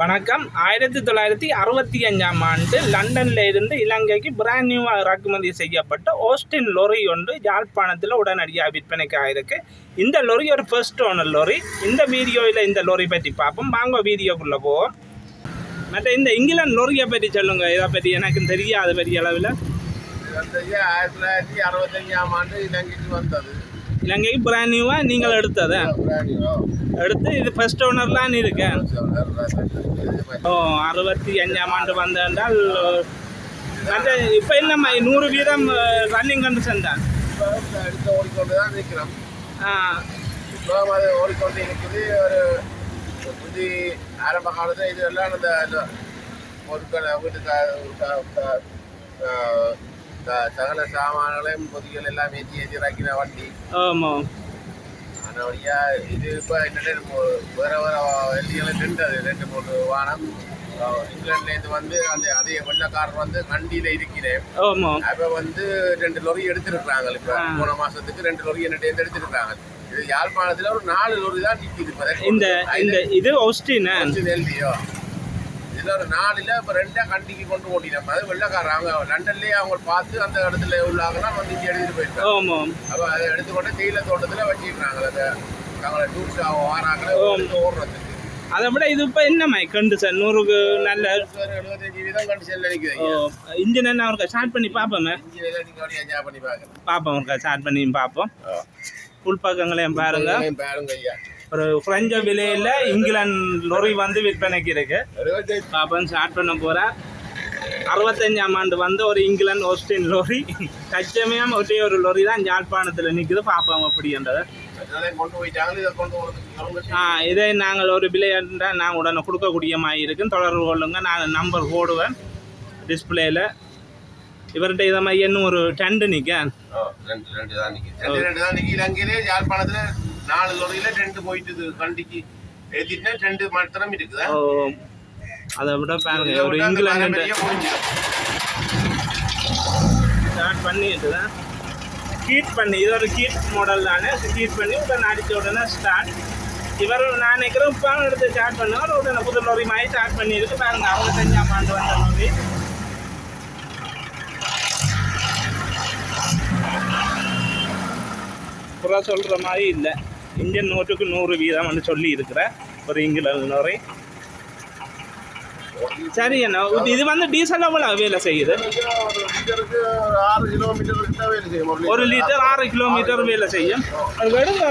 வணக்கம். ஆயிரத்தி தொள்ளாயிரத்தி அறுபத்தி அஞ்சாம் ஆண்டு லண்டன்ல இருந்து இலங்கைக்கு பிராண்ட் நியூவாக இறக்குமதி செய்யப்பட்ட ஓஸ்டின் லொரி ஒன்று யாழ்ப்பாணத்தில் உடனடியாக விற்பனைக்கு ஆயிருக்கு இந்த லொரி ஒரு ஃபர்ஸ்ட் ஓனர் லொரி இந்த வீடியோவில் இந்த லொரி பற்றி பார்ப்போம். வாங்க வீடியோக்குள்ளே போவோம். மற்ற இந்த இங்கிலாந்து லொரியை பற்றி சொல்லுங்க. இதை பற்றி எனக்கு தெரியாது பெரிய அளவில். ஆயிரத்தி தொள்ளாயிரத்தி அறுபத்தஞ்சாம் ஆண்டு இலங்கைக்கு வந்தது. இலங்கைக்கு பிராண்ட் நியூவாக நீங்கள் எடுத்ததை? பிராணியோ எடுத்து இது ஃபர்ஸ்ட் ஓனர்லாம் இருக்கேன். ஓ அறுபத்தி அஞ்சாம் ஆண்டு வந்தால் இப்போ என்னம்மா நூறு வீதம் ரன்னிங் கண்டிஷன் தான். ஓடிக்கொண்டு தான் இருக்கிறோம் இப்போ அது ஓடிக்கொண்டு இருக்குது. ஒரு புதி ஆரம்ப காலத்தில் இது எல்லாம் அந்த இந்த பொருட்கள் வீட்டு க- க- க- க- க- சகல சாமான்களையும் பொதிகள் எல்லாம் ஏற்றி ஏற்றி இறக்கின வண்டி. ஆமாம் அதனுடைய இது இப்போ என்னட்டு வேற வேற வண்டிகளை நின்றது ரெண்டு மூணு வானம். இங்கிலாந்துலேருந்து வந்து அந்த அதே வெள்ளக்காரர் வந்து கண்டியில் இருக்கிறேன். அப்போ வந்து ரெண்டு லொரி எடுத்துருக்குறாங்க இப்போ. ஆ. போன மாசத்துக்கு ரெண்டு லொரி என்னட்டு எடுத்துருக்காங்க இது யாழ்ப்பாணத்தில் ஒரு நாலு லொரி தான் நிற்கிது இந்த இந்த இது ஒஸ்டின் நெல்லியோ இதில் ஒரு நாலுல இப்போ ரெண்டா கண்டிக்கு கொண்டு ஓட்டினோம் அது வெள்ளக்காரர் அவங்க லண்டன்லேயே அவங்க பார்த்து அந்த இடத்துல உள்ளாங்கலாம் வந்து இங்கே எடுத்துட்டு போயிருக்காங்க. அப்போ அதை எடுத்துக்கொண்டு தேயிலை தோட்டத்தில் வச்சுக்கிறாங்க அதை தங்களை டூரிஸ்ட் வாராங்களே ஓடுறதுக்கு. அதை விட இது இப்போ என்னம்மா? கண்டிஷன் நூறுக்கு நல்ல இன்ஜின் என்ன அவருக்கு? ஸ்டார்ட் பண்ணி பார்ப்போமே. பார்ப்போம் ஒருக்கா ஸ்டார்ட் பண்ணி பார்ப்போம் உள் பக்கங்களையும் பாருங்க. பாருங்க ஐயா. ஒரு குறைஞ்ச விலையில் இங்கிலாந்து நொறி வந்து விற்பனைக்கு இருக்கு பாப்பன் ஸ்டார்ட் பண்ண போகிறேன் அறுபத்தஞ்சாம் ஆண்டு வந்து ஒரு இங்கிலாந்து ஓஸ்டின் லோரி. தச்சமயம் ஒரே ஒரு லோரி தான் யாழ்ப்பாணத்தில் நிற்குது பார்ப்போம் அப்படின்றத இதை ஆ இதை நாங்கள் ஒரு விலையன்றா நான் உடனே கொடுக்கக்கூடிய மாதிரி இருக்கும். தொடர்பு கொள்ளுங்க. நான் நம்பர் போடுவேன். டிஸ்பிளேயில் இவர்கிட்ட இதை மாதிரி இன்னும் ஒரு டெண்டு நிற்க நாலு லொரியில் ரெண்டு போயிட்டு கண்டிக்கு எழுதிட்டுனா ரெண்டு மாத்திரம் இருக்குதா. அதை விட பாருங்க ஒரு இங்கிலாந்து ஸ்டார்ட் பண்ணிட்டு ஹீட் பண்ணி இது ஒரு ஹீட் மாடல் தானே. ஹீட் பண்ணி உடனே அடித்த உடனே ஸ்டார்ட் இவர் நான் நினைக்கிறேன் இப்போ எடுத்து ஸ்டார்ட் பண்ணுவார். உடனே புது லோரி மாதிரி ஸ்டார்ட் பண்ணியிருக்கு பாருங்க அவங்க செஞ்சாம் ஆண்டு வந்த லோரி புறா சொல்கிற மாதிரி இல்லை. இந்தியன் நோட்டுக்கு நூறு வீதம்னு சொல்லி இருக்கிற ஒரு இங்கிலாந்து லோரி சரி என்ன இது வந்து டீசல் எவ்வளோ வேலை செய்யுது? ஆறு கிலோமீட்டர் ஒரு லிட்டர் ஆறு கிலோமீட்டர் வேலை செய்யும். அது விடுங்க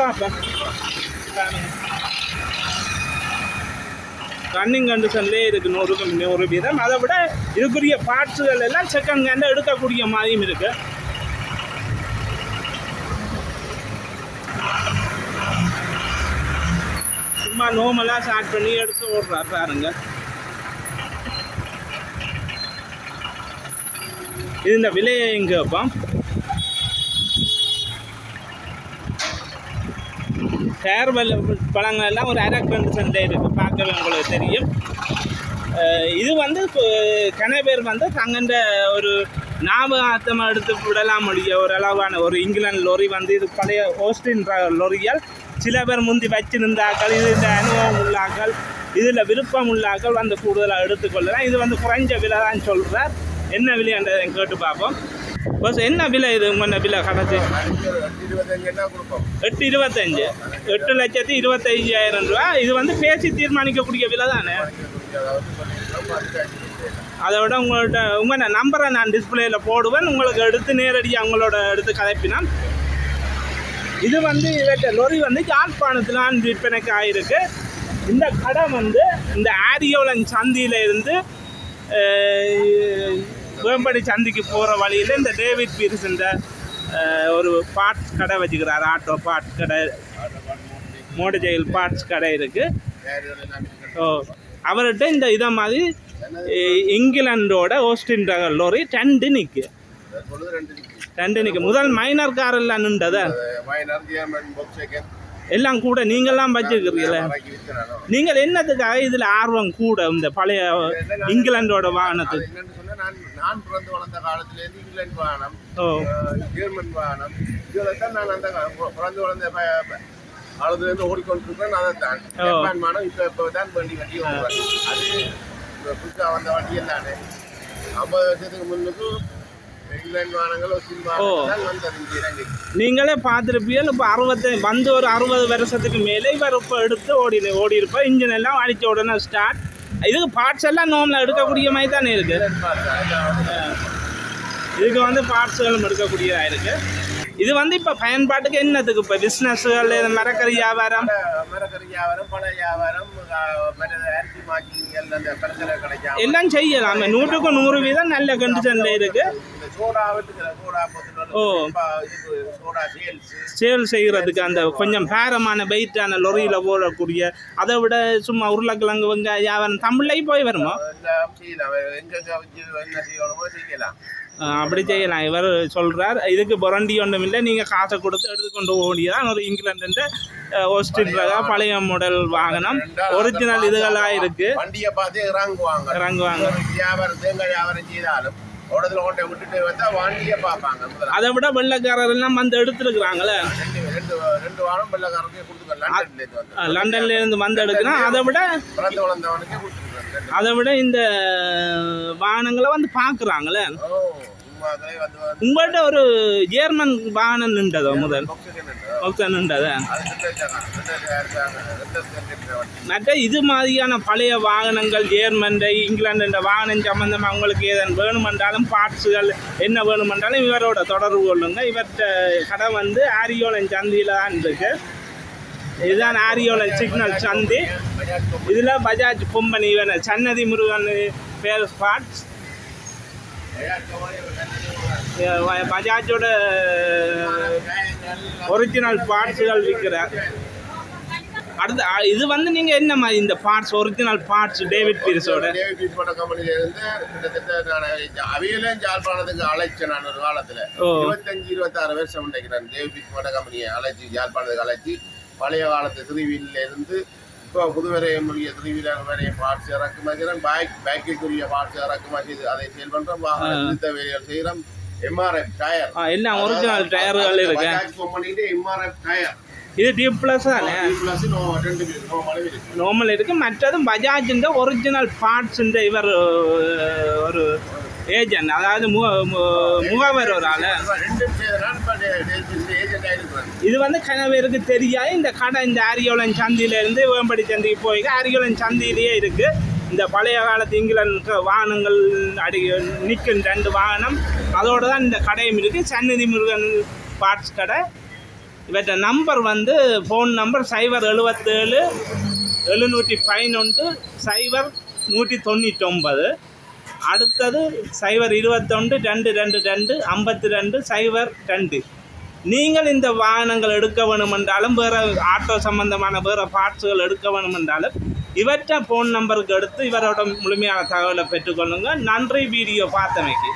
ரன்னிங் கண்டிஷன்லேயே இருக்கு நூறுக்கு நூறு வீதம். அதை விட இதுக்குரிய பார்ட்ஸுகள் எல்லாம் செகண்ட் ஹேண்டில் எடுக்கக்கூடிய மாதிரியும் இருக்குது சும்மா நோமெல்லாம் ஸ்டார்ட் பண்ணி எடுத்து ஓடுறாரு பாருங்க. இது இந்த விலையை எங்கே வைப்போம்? சேர்வல் பழங்கள் எல்லாம் ஒரு அரை சந்தை இருக்குது பார்க்கவே உங்களுக்கு தெரியும். இது வந்து இப்போ கன பேர் வந்து தங்கண்ட ஒரு ஞாபகார்த்தமாக எடுத்து விடலாம் முடிய ஒரு அளவான ஒரு இங்கிலாந்து லொரி வந்து இது பழைய ஹோஸ்டின் லொரியால் சில பேர் முந்தி வச்சிருந்தாக்கள் இது இந்த அனுபவம் உள்ளாக்கள் இதில் விருப்பம் உள்ளாக்கள் வந்து கூடுதலாக எடுத்துக்கொள்ளலாம். இது வந்து குறைஞ்ச விலை தான் சொல்கிறார் என்ன விலைன்றதை கேட்டு பார்ப்போம். பஸ் என்ன விலை இது உங்கள் விலை கணக்கு? எட்டு இருபத்தஞ்சு. எட்டு லட்சத்தி இருபத்தஞ்சாயிரம் ரூபா. இது வந்து பேசி தீர்மானிக்கக்கூடிய விலை தானே? அதை விட உங்கள்கிட்ட உங்கள் நம்பரை நான் டிஸ்பிளேயில் போடுவேன். உங்களுக்கு எடுத்து நேரடியாக உங்களோட எடுத்து கதைப்பினால் இது வந்து இவற்ற லொரி வந்து யாழ்ப்பாணத்திலான் விற்பனைக்கு ஆயிருக்கு இந்த கடை வந்து இந்த ஆரியோலன் சந்தியில இருந்து வேம்படி சந்திக்கு போகிற வழியில் இந்த டேவிட் பீரிஸ் இந்த ஒரு பார்ட்ஸ் கடை வச்சுக்கிறார். ஆட்டோ பார்ட்ஸ் கடை மோட்டர் சைக்கிள் பார்ட்ஸ் கடை இருக்குது ஓ அவர்கிட்ட இந்த இதை மாதிரி இங்கிலாண்டோட ஓஸ்டின் ரக லோரி ரெண்டு நிற்கு ரெண்டு நிற்கி ரெண்டு நிற்கு முதல் மைனர் கார் எல்லாம் நின்றதா. எல்லாம் கூட நீங்கள்லாம் வச்சுக்கிறீங்களே விற்கிறானோ. நீங்கள் என்னத்துக்காக இதில் ஆர்வம் கூட இந்த பழைய இங்கிலாண்டோட வாகனத்துக்கு? நான் நான் பிறந்து வளர்ந்த காலத்திலேருந்து இங்கிலாந்து வாகனம் ஜெர்மன் வாகனம். இதில் தான் நான் அந்த பிறந்து வளர்ந்த ப- ப- காலத்துல இருந்து ஓடிக்கொண்டிருக்கிறேன். அதை தான். ஜப்பான் மானம் இப்ப இப்ப தான் வண்டி வண்டி அது இப்ப புதுசா வந்த வண்டி எல்லாமே ஐம்பது வருஷத்துக்கு முன்னுக்கு இறங்கி. நீங்களே பார்த்துருப்பீங்க இப்போ அறுபத்தி வந்து ஒரு அறுபது வருஷத்துக்கு மேலே இவர் இப்போ எடுத்து ஓடி ஓடி இருப்போம் இன்ஜின் எல்லாம் அடித்த உடனே ஸ்டார்ட் இதுக்கு பார்ட்ஸ் எல்லாம் நோமில் எடுக்கக்கூடிய மாதிரி தானே வந்து இதுக்கு வந்து பார்ட்ஸுகளும் எடுக்கக்கூடியதாக இருக்குது இது வந்து இப்போ பயன்பாட்டுக்கு என்னத்துக்கு இப்போ பிஸ்னஸ்கள் மரக்கறி வியாபாரம்? மரக்கறி வியாபாரம் பழ வியாபாரம் எல்லாம் செய்யலாமே. நூற்றுக்கு நூறு வீதம் நல்ல கண்டிஷனில் இருக்குது சேல் செய்கிறதுக்கு அந்த கொஞ்சம் பேரமான வெயிட்டான லொரியில் போடக்கூடிய அதை விட சும்மா உருளைக்கிழங்கு வெங்க வியாபாரம் தமிழ்லையும் போய் வருமா? அப்படி செய்யலாம். இவர் சொல்றார் இதுக்கு பொரண்டி ஒன்றும் இல்லை. நீங்கள் காசை கொடுத்து எடுத்துக்கொண்டு வேண்டியதான் ஒரு இங்கிலாந்து ஓஸ்டின் ரக பழைய மாடல் வாகனம். ஒரிஜினல் இதுகளாக இருக்கு. வண்டியை பார்த்து இறங்குவாங்க. இறங்குவாங்க. வியாபாரம் தேங்காய் வியாபாரம் செய்தாலும் ஓடத்துல கொண்டே விட்டுட்டு வந்தா வண்டியை பார்ப்பாங்க அதை விட வெள்ளைக்காரர் எல்லாம் வந்து எடுத்துருக்குறாங்களே? ரெண்டு ரெண்டு ரெண்டு வாரம் வெள்ளக்காரனுக்கே கொடுத்துருக்காங்க லண்டன்ல இருந்து வந்து. எடுக்கிறோம் அதை விட பிறந்து வளர்ந்தவனுக்கே கொடுத்துருக்காங்க அதை விட இந்த வாகனங்களை வந்து பார்க்குறாங்களே? உங்கள்கிட்ட ஒரு ஜேர்மன் வாகனம் நின்றதோ முதல். ஒருத்தர் நின்றதா. மற்ற இது மாதிரியான பழைய வாகனங்கள் ஜேர்மன் இங்கிலாந்து என்ற வாகனம் சம்பந்தமாக உங்களுக்கு ஏதேனும் வேணுமென்றாலும் பார்ட்ஸுகள் என்ன வேணுமென்றாலும் இவரோட தொடர்பு கொள்ளுங்க. இவர்கிட்ட கடை வந்து ஆரியோலன் சந்தியில் தான் இருக்கு. இதுதான் ஆரியோலன் சிக்னல் சந்தி. இதில் பஜாஜ் கம்பெனி வேணும் சன்னதி முருகன் பேர் கம்பெனி பஜாஜோட ஒரிஜினல் பார்ட்ஸுகள் விற்கிறார் அடுத்து இது வந்து நீங்கள் என்ன மாதிரி இந்த பார்ட்ஸ் ஒரிஜினல் பார்ட்ஸ் டேவிட் பீரிஸோட டேவிட் கம்பெனில இருந்து கிட்டத்தட்ட நான் அவையிலும் ஜாழ்ப்பாணத்துக்கு அழைச்சேன் நான் ஒரு காலத்துல. இருபத்தஞ்சு இருபத்தாறு வருஷம் நினைக்கிறேன் டேவிட் பீஸ் போட்ட கம்பெனியை அழைச்சி ஜாழ்ப்பாணத்துக்கு அழைச்சி பழைய காலத்து திருவியில இருந்து இப்போ புதுவரையமுரிய திருவிழாவுடைய பார்ட்ஸ் இறக்குமதிக்கிறோம் பேக் பேக்கிற்குரிய பார்ட்ஸ் இறக்குமதி அதை சேல் பண்ணுறோம் வாகனத்த வேலைகள் செய்கிறோம் எம்ஆர்எஃப் டயர் எல்லாம் ஒரிஜினல் டயர்கள் இருக்கு? கம்பெனிட்டு எம்ஆர்எஃப் டயர் இது டி ப்ளஸ் தானே நார்மல் இருக்குது மற்றதும் பஜாஜின்ற ஒரிஜினல் பார்ட்ஸ்ன்ற இவர் ஒரு ஏஜென்ட் அதாவது மு- முகவர் ஒரு ஆள் இது வந்து கணவருக்கு தெரியாது. இந்த கடை இந்த ஆரியோலன் சந்தியிலேருந்து வேம்படி சந்திக்கு போய் ஆரியோலன் சந்தியிலேயே இருக்குது இந்த பழைய காலத்து இங்கிலாந்து வாகனங்கள் அடி நிற்கும் ரெண்டு வாகனம். அதோடு தான் இந்த கடையும் இருக்குது சந்நிதி முருகன் பார்ட்ஸ் கடை. இவற்ற நம்பர் வந்து ஃபோன் நம்பர் சைபர் எழுபத்தேழு எழுநூற்றி பதினொன்று சைபர் நூற்றி தொண்ணூற்றொம்பது அடுத்தது சைபர் இருபத்தொன்று ரெண்டு ரெண்டு ரெண்டு ஐம்பத்தி ரெண்டு சைபர் ரெண்டு. நீங்கள் இந்த வாகனங்கள் எடுக்க வேணுமென்றாலும் வேறு ஆட்டோ சம்பந்தமான வேறு பார்ட்ஸுகள் எடுக்க வேணுமென்றாலும் இவற்றை ஃபோன் நம்பருக்கு எடுத்து இவரோட முழுமையான தகவலை பெற்றுக்கொள்ளுங்க. நன்றி வீடியோ பார்த்தமைக்கு.